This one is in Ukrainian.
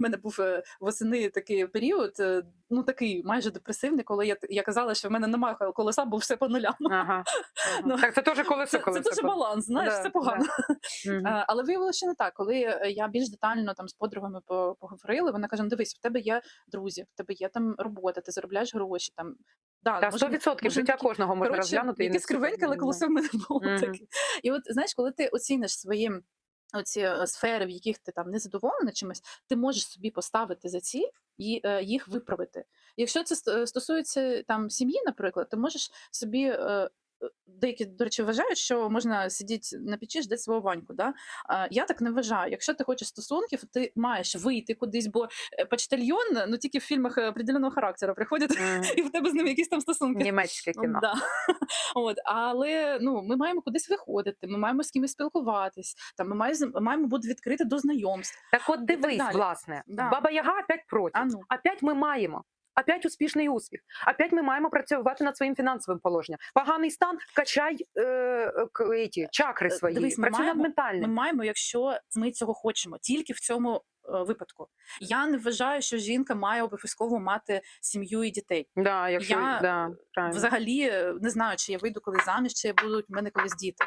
У мене був е, восени такий період, е, ну такий майже депресивний, коли я, я казала, що в мене немає колеса, бо все по нулям. Ага. ага. Ну, Так, це теж колесо, Це, це дуже баланс, знаєш, Да, це погано. Мгм. Е, Але виявилося, що не так. Коли я більш детально там з подругами по- поговорила, вона каже: ну дивись, в тебе є друзі, в тебе є там робота, ти заробляєш гроші. Там да, Та 100% може, життя такі- кожного можна Коротше, розглянути. і якесь кривеньке, але Да. колесо в мене було Мгм. таке. І от знаєш, коли ти оціниш свої оці е, сфери, в яких ти там не задоволена чимось, ти можеш собі поставити за ціль і е, їх виправити. Якщо це стосується там сім'ї, наприклад, ти можеш собі. е, е, Деякі, до речі, вважають, що можна сидіти на печі, ждати свого ваньку. Да? Я так не вважаю. Якщо ти хочеш стосунків, ти маєш вийти кудись, бо е, почтальйон ну тільки в фільмах е, определеного характеру приходять, Мгм. і в тебе з ним якісь там стосунки. Німецьке кіно. Да. От, але ну, ми маємо кудись виходити, ми маємо з кимось спілкуватись, там, ми маємо, маємо бути відкриті до знайомств. Так от дивись, далі. власне, Да. Баба Яга опять проти. А ну. Опять ми маємо. Опять успішний успіх. Опять ми маємо працювати над своїм фінансовим положенням. Поганий стан, качай е, к- чакри Е, свої, дивись, ми маємо- ментальним. Ми маємо, якщо ми цього хочемо, тільки в цьому е, випадку. Я не вважаю, що жінка має обов'язково мати сім'ю і дітей. Да, якщо, Я, да, правильно. Взагалі е, не знаю, чи я вийду колись заміж, чи будуть в мене колись діти.